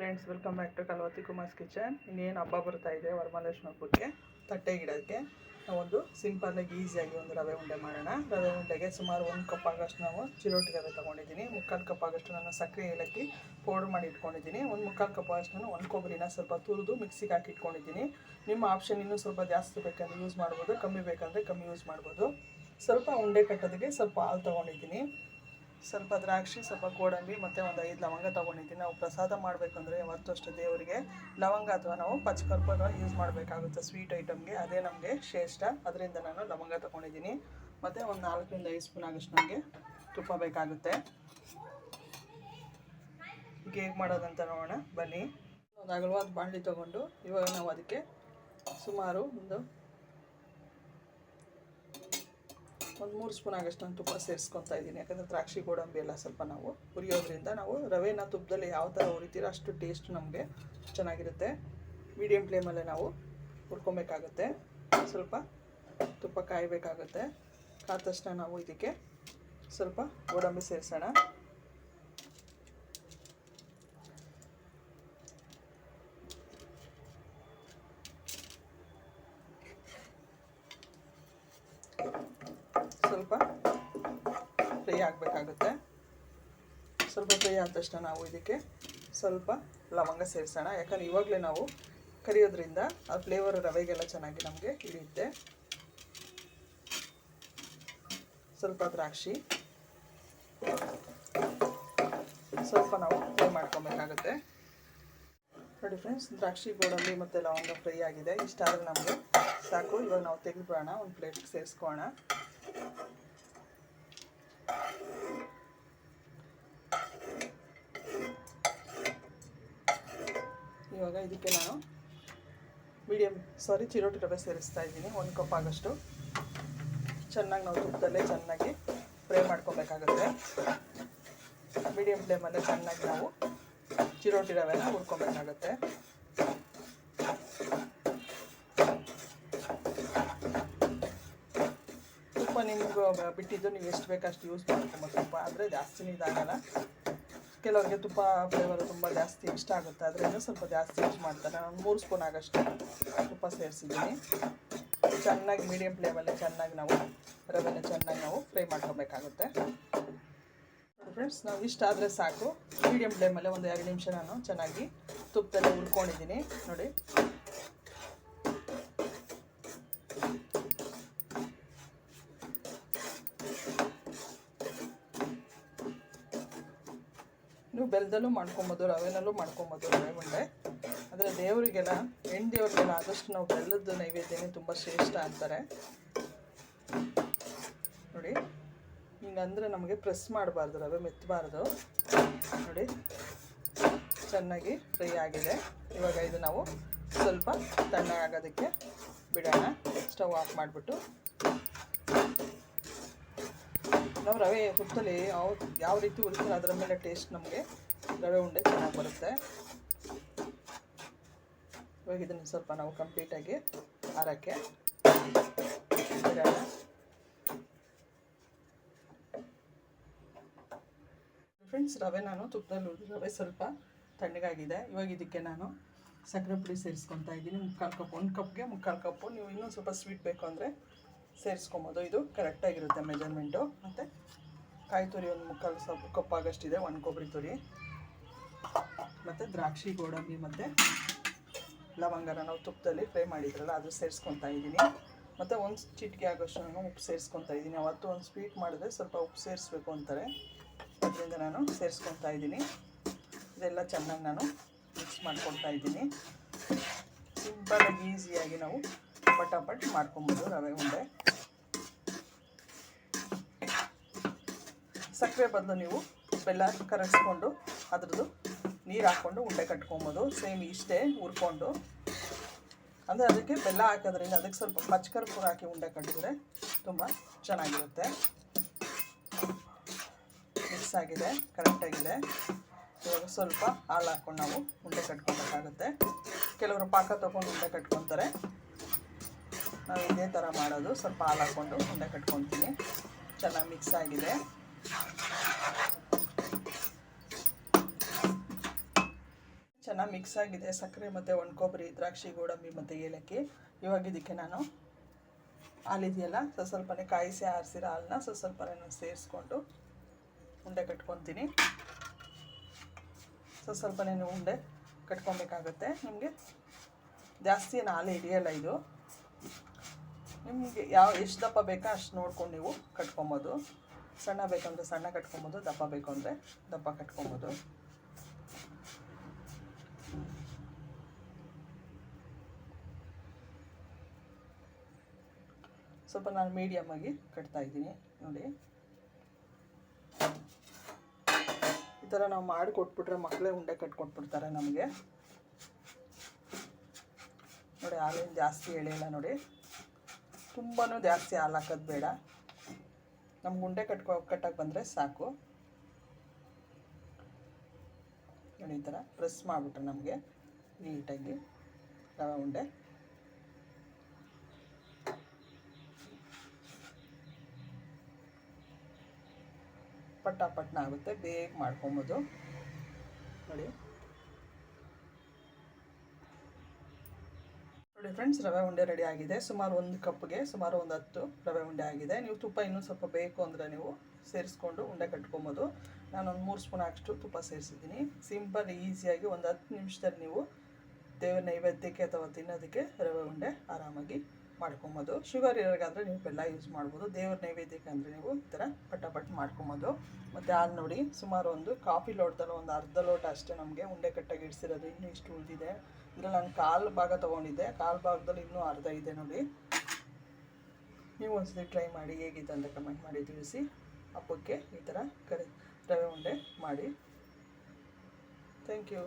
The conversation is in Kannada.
Friends welcome back to Kalvathi Kumar's kitchen ಇನ್ನೇನು ಹಬ್ಬ ಬರ್ತಾ ಇದೆ, ವರಮಹಾಲಕ್ಷ್ಮಿ ಹಬ್ಬಕ್ಕೆ, ತಟ್ಟೆ ಗಿಡಕ್ಕೆ ನಾವೊಂದು ಸಿಂಪಲ್ಲಾಗಿ ಈಸಿಯಾಗಿ ಒಂದು ರವೆ ಉಂಡೆ ಮಾಡೋಣ. ರವೆ ಉಂಡೆಗೆ ಸುಮಾರು ಒಂದು ಕಪ್ ಆಗೋಷ್ಟು ನಾವು ಚಿರೋಟಿ ರವೆ ತೊಗೊಂಡಿದ್ದೀನಿ. ಮುಕ್ಕಾಲು ಕಪ್ ಆಗೋಷ್ಟು ನಾನು ಸಕ್ಕರೆ ಏಲಕ್ಕಿ ಪೌಡರ್ ಮಾಡಿ ಇಟ್ಕೊಂಡಿದ್ದೀನಿ. ಒಂದು ಮುಕ್ಕಾಲು ಕಪ್ ಆಗೋಷ್ಟು ನಾನು ಒಂದು ಕೊಬ್ಬರಿನ ಸ್ವಲ್ಪ ತುರಿದು ಮಿಕ್ಸಿಗೆ ಹಾಕಿ ಇಟ್ಕೊಂಡಿದ್ದೀನಿ. ನಿಮ್ಮ ಆಪ್ಷನ್ ಇನ್ನೂ ಸ್ವಲ್ಪ ಜಾಸ್ತಿ ಬೇಕಂದ್ರೆ ಯೂಸ್ ಮಾಡ್ಬೋದು, ಕಮ್ಮಿ ಬೇಕಂದರೆ ಕಮ್ಮಿ ಯೂಸ್ ಮಾಡ್ಬೋದು. ಸ್ವಲ್ಪ ಉಂಡೆ ಕಟ್ಟೋದಕ್ಕೆ ಸ್ವಲ್ಪ ಹಾಲು ತೊಗೊಂಡಿದ್ದೀನಿ. ಸ್ವಲ್ಪ ದ್ರಾಕ್ಷಿ, ಸ್ವಲ್ಪ ಗೋಡಂಬಿ ಮತ್ತು ಒಂದು ಐದು ಲವಂಗ ತೊಗೊಂಡಿದ್ದೀನಿ. ನಾವು ಪ್ರಸಾದ ಮಾಡಬೇಕಂದ್ರೆ ಯಾವತ್ತೂ ಅಷ್ಟೇ ದೇವರಿಗೆ ಲವಂಗ ಅಥವಾ ನಾವು ಪಚ್ಚಕರ್ಪೂರ ಯೂಸ್ ಮಾಡಬೇಕಾಗುತ್ತೆ ಸ್ವೀಟ್ ಐಟಮ್ಗೆ ಅದೇ ನಮಗೆ ಶ್ರೇಷ್ಠ. ಅದರಿಂದ ನಾನು ಲವಂಗ ತೊಗೊಂಡಿದ್ದೀನಿ. ಮತ್ತು ಒಂದು ನಾಲ್ಕರಿಂದ ಐದು ಸ್ಪೂನ್ ಆಗೋಷ್ಟು ನಮಗೆ ತುಪ್ಪ ಬೇಕಾಗುತ್ತೆ. ಹೇಗೆ ಮಾಡೋದಂತ ನೋಡೋಣ. ಬನ್ನಿ. ಒಂದು ಅಗಲವಾದ ಬಾಣಲಿ ತೊಗೊಂಡು ಇವಾಗ ನಾವು ಅದಕ್ಕೆ ಸುಮಾರು ಒಂದು ಒಂದು ಮೂರು ಸ್ಪೂನ್ ಆಗಷ್ಟು ನಾನು ತುಪ್ಪ ಸೇರಿಸ್ಕೊತಾ ಇದ್ದೀನಿ. ಯಾಕಂದರೆ ದ್ರಾಕ್ಷಿ, ಗೋಡಂಬಿ ಎಲ್ಲ ಸ್ವಲ್ಪ ನಾವು ಹುರಿಯೋದ್ರಿಂದ ನಾವು ರವೆನ ತುಪ್ಪದಲ್ಲಿ ಯಾವ ಥರ ಹುರಿತೀರೋ ಅಷ್ಟು ಟೇಸ್ಟ್ ನಮಗೆ ಚೆನ್ನಾಗಿರುತ್ತೆ. ಮೀಡಿಯಮ್ ಫ್ಲೇಮಲ್ಲೇ ನಾವು ಹುರ್ಕೊಬೇಕಾಗುತ್ತೆ. ಸ್ವಲ್ಪ ತುಪ್ಪ ಕಾಯಬೇಕಾಗುತ್ತೆ. ಕಾದ ತಕ್ಷಣ ನಾವು ಇದಕ್ಕೆ ಸ್ವಲ್ಪ ಗೋಡಂಬಿ ಸೇರಿಸೋಣ. ಸ್ವಲ್ಪ ಫ್ರೈ ಆಗಬೇಕಾಗುತ್ತೆ. ಸ್ವಲ್ಪ ಫ್ರೈ ಆದ ತಕ್ಷಣ ನಾವು ಇದಕ್ಕೆ ಸ್ವಲ್ಪ ಲವಂಗ ಸೇರಿಸೋಣ. ಯಾಕಂದರೆ ಇವಾಗಲೇ ನಾವು ಕರಿಯೋದ್ರಿಂದ ಆ ಫ್ಲೇವರ್ ರವೆಗೆಲ್ಲ ಚೆನ್ನಾಗಿ ನಮಗೆ ಹಿಡಿಯುತ್ತೆ. ಸ್ವಲ್ಪ ದ್ರಾಕ್ಷಿ. ಸ್ವಲ್ಪ ನಾವು ಫ್ರೈ ಮಾಡ್ಕೊಬೇಕಾಗುತ್ತೆ. ನೋಡಿ ಫ್ರೆಂಡ್ಸ್ ದ್ರಾಕ್ಷಿ ಗೋಡಂಬಿ ಮತ್ತು ಲವಂಗ ಫ್ರೈ ಆಗಿದೆ. ಇಷ್ಟಾದರೂ ನಮಗೆ ಸಾಕು. ಇವಾಗ ನಾವು ತೆಗೆದುಬಿಡೋಣ. ಒಂದು ಪ್ಲೇಟ್ಗೆ ಸೇರಿಸ್ಕೊಳ್ಳೋಣ. ಇವಾಗ ಇದಕ್ಕೆ ನಾನು ಮೀಡಿಯಮ್ ಸಾರಿ ಚಿರೋಟಿ ರವೆ ಸೇರಿಸ್ತಾ ಇದ್ದೀನಿ, ಒಂದು ಕಪ್ ಆಗೋಷ್ಟು. ಚೆನ್ನಾಗಿ ನಾವು ತುಪ್ಪದಲ್ಲೇ ಚೆನ್ನಾಗಿ ಫ್ರೈ ಮಾಡ್ಕೊಬೇಕಾಗುತ್ತೆ. ಮೀಡಿಯಮ್ ಫ್ಲೇಮಲ್ಲೇ ಚೆನ್ನಾಗಿ ನಾವು ಚಿರೋಟಿ ರವೆನ ಹುರ್ಕೊಬೇಕಾಗತ್ತೆ. ತುಪ್ಪ ನಿಮ್ಗೆ ಬಿಟ್ಟಿದ್ದು ನೀವು ಎಷ್ಟು ಬೇಕಷ್ಟು ಯೂಸ್ ಮಾಡ್ಕೊಬೋದು. ತುಪ್ಪ ಆದರೆ ಜಾಸ್ತಿನೇ ಇದಾಗಲ್ಲ ಕೆಲವರಿಗೆ ತುಪ್ಪ ಫ್ಲೇವರ್ ತುಂಬ ಜಾಸ್ತಿ ಇಷ್ಟ ಆಗುತ್ತೆ. ಅದರಿಂದ ಸ್ವಲ್ಪ ಜಾಸ್ತಿ ಯೂಸ್ ಮಾಡ್ತಾರೆ. ನಾನು ಮೂರು ಸ್ಪೂನ್ ಆಗೋಷ್ಟು ತುಪ್ಪ ಸೇರಿಸಿದ್ದೀನಿ. ಚೆನ್ನಾಗಿ ಮೀಡಿಯಮ್ ಫ್ಲೇಮಲ್ಲೇ ಚೆನ್ನಾಗಿ ನಾವು ರವೆನ ಚೆನ್ನಾಗಿ ನಾವು ಫ್ರೈ ಮಾಡ್ಕೋಬೇಕಾಗುತ್ತೆ. ಫ್ರೆಂಡ್ಸ್ ನಾವು ಇಷ್ಟ ಆದರೆ ಸಾಕು. ಮೀಡಿಯಮ್ ಫ್ಲೇಮಲ್ಲೇ ಒಂದು ಎರಡು ನಿಮಿಷ ನಾನು ಚೆನ್ನಾಗಿ ತುಪ್ಪದಲ್ಲಿ ಉಳ್ಕೊಂಡಿದ್ದೀನಿ ನೋಡಿ. ನೀವು ಬೆಲ್ಲದಲ್ಲೂ ಮಾಡ್ಕೊಬೋದು, ರವೆನಲ್ಲೂ ಮಾಡ್ಕೊಬೋದು ರವೆ ಉಂಡೆ ಆದರೆ ದೇವರಿಗೆಲ್ಲ ಹೆಣ್ಣು ದೇವರಿಗೆಲ್ಲ ಆದಷ್ಟು ನಾವು ಬೆಲ್ಲದ ನೈವೇದ್ಯನೇ ತುಂಬ ಶ್ರೇಷ್ಠ ಅಂತಾರೆ. ನೋಡಿ, ಹಿಂಗಂದ್ರೆ ನಮಗೆ ಪ್ರೆಸ್ ಮಾಡಬಾರ್ದು, ರವೆ ಮೆತ್ತಬಾರ್ದು ನೋಡಿ, ಚೆನ್ನಾಗಿ ಫ್ರೈ ಆಗಿದೆ. ಇವಾಗ ಇದು ನಾವು ಸ್ವಲ್ಪ ತಣ್ಣಗಾಗೋದಕ್ಕೆ ಬಿಡೋಣ. ಸ್ಟವ್ ಆಫ್ ಮಾಡಿಬಿಟ್ಟು. ನಾವು ರವೆ ತುಪ್ಪದಲ್ಲಿ ಯಾವ ಯಾವ ರೀತಿ ಉಳಿತಾರೆ ಅದರ ಮೇಲೆ ಟೇಸ್ಟ್ ನಮಗೆ ರವೆ ಉಂಡೆ ಚೆನ್ನಾಗಿ ಬರುತ್ತೆ. ಇವಾಗ ಇದನ್ನು ಸ್ವಲ್ಪ ನಾವು ಕಂಪ್ಲೀಟಾಗಿ ಹಾರಕ್ಕೆ ಬಿಡೋಣ ಫ್ರೆಂಡ್ಸ್ ರವೆ ನಾನು ತುಪ್ಪದಲ್ಲಿ ರವೆ ಸ್ವಲ್ಪ ತಣ್ಣಗಾಗಿದೆ. ಇವಾಗ ಇದಕ್ಕೆ ನಾನು ಸಕ್ಕರೆ ಪುಡಿ ಸೇರಿಸ್ಕೊತಾ ಇದ್ದೀನಿ. ಮುಕ್ಕಾಲು ಕಪ್, ಒಂದು ಕಪ್ಗೆ ಮುಕ್ಕಾಲು ಕಪ್ಪು. ನೀವು ಇನ್ನೂ ಸ್ವಲ್ಪ ಸ್ವೀಟ್ ಬೇಕು ಅಂದರೆ ಸೇರಿಸ್ಕೊಬೋದು. ಇದು ಕರೆಕ್ಟಾಗಿರುತ್ತೆ ಮೆಜರ್ಮೆಂಟು ಮತ್ತು ಕಾಯಿ ತುರಿ ಒಂದು ಮುಕ್ಕಾಲು ಸ್ವಲ್ಪ ಕಪ್ಪಾಗಷ್ಟಿದೆ, ಒಂದು ಕೊಬ್ಬರಿ ತುರಿ. ಮತ್ತು ದ್ರಾಕ್ಷಿ, ಗೋಡಂಬಿ, ಮತ್ತು ಲವಂಗನ ನಾವು ತುಪ್ಪದಲ್ಲಿ ಫ್ರೈ ಮಾಡಿದ್ರಲ್ಲ, ಅದು ಸೇರಿಸ್ಕೊತಾ ಇದ್ದೀನಿ. ಮತ್ತು ಒಂದು ಚಿಟಿಕೆ ಆಗೋಷ್ಟು ನಾನು ಉಪ್ಪು ಸೇರಿಸ್ಕೊತಾ ಇದ್ದೀನಿ. ಅವತ್ತು ಒಂದು ಸ್ವೀಟ್ ಮಾಡಿದ್ರೆ ಸ್ವಲ್ಪ ಉಪ್ಪು ಸೇರಿಸ್ಬೇಕು ಅಂತಾರೆ. ಅದರಿಂದ ನಾನು ಸೇರಿಸ್ಕೊತಾ ಇದ್ದೀನಿ. ಇದೆಲ್ಲ ಚೆನ್ನಾಗಿ ನಾನು ಮಿಕ್ಸ್ ಮಾಡ್ಕೊಳ್ತಾ ಇದ್ದೀನಿ. ಸಿಂಪಲಾಗಿ ಈಸಿಯಾಗಿ ನಾವು ಪಟಾಪಟ್ ಮಾಡ್ಕೊಬೋದು ರವೆ ಉಂಡೆ ಸಕ್ಕರೆ ಬದಲು ನೀವು ಬೆಲ್ಲ ಕರಗಿಸ್ಕೊಂಡು ಅದ್ರದ್ದು ನೀರು ಹಾಕ್ಕೊಂಡು ಉಂಡೆ ಕಟ್ಕೊಬೋದು. ಸೇಮ್ ಇಷ್ಟೇ ಹುರ್ಕೊಂಡು. ಅಂದರೆ ಅದಕ್ಕೆ ಬೆಲ್ಲ ಹಾಕೋದ್ರಿಂದ ಅದಕ್ಕೆ ಸ್ವಲ್ಪ ಪಚ್ಕರ್ಪೂರ ಹಾಕಿ ಉಂಡೆ ಕಟ್ಟಿದ್ರೆ ತುಂಬ ಚೆನ್ನಾಗಿರುತ್ತೆ. ಮಿಕ್ಸ್ ಆಗಿದೆ ಕರೆಕ್ಟಾಗಿದೆ ಇವಾಗ ಸ್ವಲ್ಪ ಹಾಲು ಹಾಕ್ಕೊಂಡು ನಾವು ಉಂಡೆ ಕಟ್ಕೊಬೇಕಾಗುತ್ತೆ. ಕೆಲವರು ಪಾಕ ತೊಗೊಂಡು ಉಂಡೆ ಕಟ್ಕೊತಾರೆ. ನಾವು ಇದೇ ಥರ ಮಾಡೋದು. ಸ್ವಲ್ಪ ಹಾಲು ಹಾಕ್ಕೊಂಡು ಉಂಡೆ ಕಟ್ಕೊತೀನಿ ಚೆನ್ನಾಗಿ ಮಿಕ್ಸ್ ಆಗಿದೆ. ಚೆನ್ನಾಗಿ ಮಿಕ್ಸ್ ಆಗಿದೆ. ಸಕ್ಕರೆ ಮತ್ತು ಒಣಕೊಬ್ಬರಿ ದ್ರಾಕ್ಷಿ, ಗೋಡಂಬಿ ಮತ್ತು ಏಲಕ್ಕಿ. ಇವಾಗ ಇದಕ್ಕೆ ನಾನು ಹಾಲಿದೆಯಲ್ಲ ಸ್ವಲ್ಪ ಸ್ವಲ್ಪನೇ ಕಾಯಿಸಿ ಆರಿಸಿರೋ ಹಾಲನ್ನ ಸ್ವಲ್ಪ ಸ್ವಲ್ಪನೇ ನಾನು ಸೇರಿಸ್ಕೊಂಡು ಉಂಡೆ ಕಟ್ಕೊತೀನಿ ಸ್ವಲ್ಪ ಸ್ವಲ್ಪನೇ ಉಂಡೆ ಕಟ್ಕೊಬೇಕಾಗತ್ತೆ ನಿಮಗೆ ಜಾಸ್ತಿ ಏನು ಹಾಲು ಹಿಡಿಯಲ್ಲ ಇದು. ನಿಮಗೆ ಯಾವ, ಎಷ್ಟು ದಪ್ಪ ಬೇಕೋ ಅಷ್ಟು ನೋಡ್ಕೊಂಡು ನೀವು ಕಟ್ಕೊಬೋದು. ಸಣ್ಣ ಬೇಕಂದ್ರೆ ಸಣ್ಣ ಕಟ್ಕೊಬೋದು, ದಪ್ಪ ಬೇಕು ಅಂದರೆ ದಪ್ಪ ಕಟ್ಕೊಬೋದು. ಸ್ವಲ್ಪ ನಾನು ಮೀಡಿಯಮ್ ಆಗಿ ಕಟ್ತಾ ಇದ್ದೀನಿ, ನೋಡಿ. ಈ ಥರ ನಾವು ಮಾಡಿ ಕೊಟ್ಬಿಟ್ರೆ ಮಕ್ಕಳೇ ಉಂಡೆ ಕಟ್ಕೊಟ್ಬಿಡ್ತಾರೆ ನಮಗೆ. ನೋಡಿ, ಹಾಲೇನು ಜಾಸ್ತಿ ಎಳೆಯಲ್ಲ ನೋಡಿ. ತುಂಬಾ ಜಾಸ್ತಿ ಹಾಲು ಹಾಕೋದು ಬೇಡ. ನಮ್ಮ ಉಂಡೆ ಕಟ್ಕೊ ಕಟ್ಟಕ್ಕೆ ಬಂದರೆ ಸಾಕು. ನೋಡಿ ಈ ಥರ ಪ್ರೆಸ್ ಮಾಡಿಬಿಟ್ರೆ ನಮಗೆ. ನೀಟಾಗಿ ರವೆ ಉಂಡೆ. ಪಟ್ಟ ಪಟ್ನ ಆಗುತ್ತೆ, ಬೇಗ ಮಾಡ್ಕೊಬೋದು. ನೋಡಿ. ನೋಡಿ ಫ್ರೆಂಡ್ಸ್ ರವೆ ಉಂಡೆ ರೆಡಿ ಆಗಿದೆ. ಸುಮಾರು ಒಂದು ಕಪ್ಗೆ ಸುಮಾರು ಒಂದು ಹತ್ತು ರವೆ ಉಂಡೆ ಆಗಿದೆ. ನೀವು ತುಪ್ಪ ಇನ್ನೂ ಸ್ವಲ್ಪ ಬೇಕು ಅಂದರೆ ನೀವು ಸೇರಿಸ್ಕೊಂಡು ಉಂಡೆ ಕಟ್ಕೊಬೋದು. ಒಂದು ಮೂರು ಸ್ಪೂನ್ ಅಷ್ಟು ತುಪ್ಪ ಸೇರಿಸಿದ್ದೀನಿ. ಸಿಂಪಲ್ ಈಸಿಯಾಗಿ ಒಂದು ಹತ್ತು ನಿಮಿಷದಲ್ಲಿ ನೀವು ದೇವರ ನೈವೇದ್ಯಕ್ಕೆ ಅಥವಾ ತಿನ್ನೋದಕ್ಕೆ ರವೆ ಉಂಡೆ ಆರಾಮಾಗಿ ಮಾಡ್ಕೊಬೋದು. ಶುಗರ್ ಇರೋಕ್ಕಾದರೆ ನೀವು ಬೆಲ್ಲ ಯೂಸ್ ಮಾಡ್ಬೋದು. ದೇವ್ರ ನೈವೇದ್ಯಕ್ಕೆ ಅಂದರೆ ನೀವು ಈ ಥರ ಪಟ್ಟು ಮಾಡ್ಕೊಬೋದು. ಮತ್ತು ಹಾಲು ನೋಡಿ, ಸುಮಾರು ಒಂದು ಕಾಫಿ ಲೋಟದಲ್ಲಿ ಒಂದು ಅರ್ಧ ಲೋಟ ಅಷ್ಟೇ ನಮಗೆ ಉಂಡೆ ಕಟ್ಟಾಗಿ ಇಡಿಸಿರೋದು ಇನ್ನೂ ಇಷ್ಟು ಉಳಿದಿದೆ. ಇದ್ರಲ್ಲಿ ನಾನು ಕಾಲು ಭಾಗ ತೊಗೊಂಡಿದ್ದೆ. ಕಾಲು ಭಾಗದಲ್ಲಿ ಇನ್ನೂ ಅರ್ಧ ಇದೆ ನೋಡಿ. ನೀವು ಒಂದ್ಸತಿ ಟ್ರೈ ಮಾಡಿ ಹೇಗಿದೆ ಅಂತ ಕಮೆಂಟ್ ಮಾಡಿ ತಿಳಿಸಿ. ಹಬ್ಬಕ್ಕೆ ಈ ಥರ ಕರೆ, ರವೆ ಉಂಡೆ ಮಾಡಿ. Thank you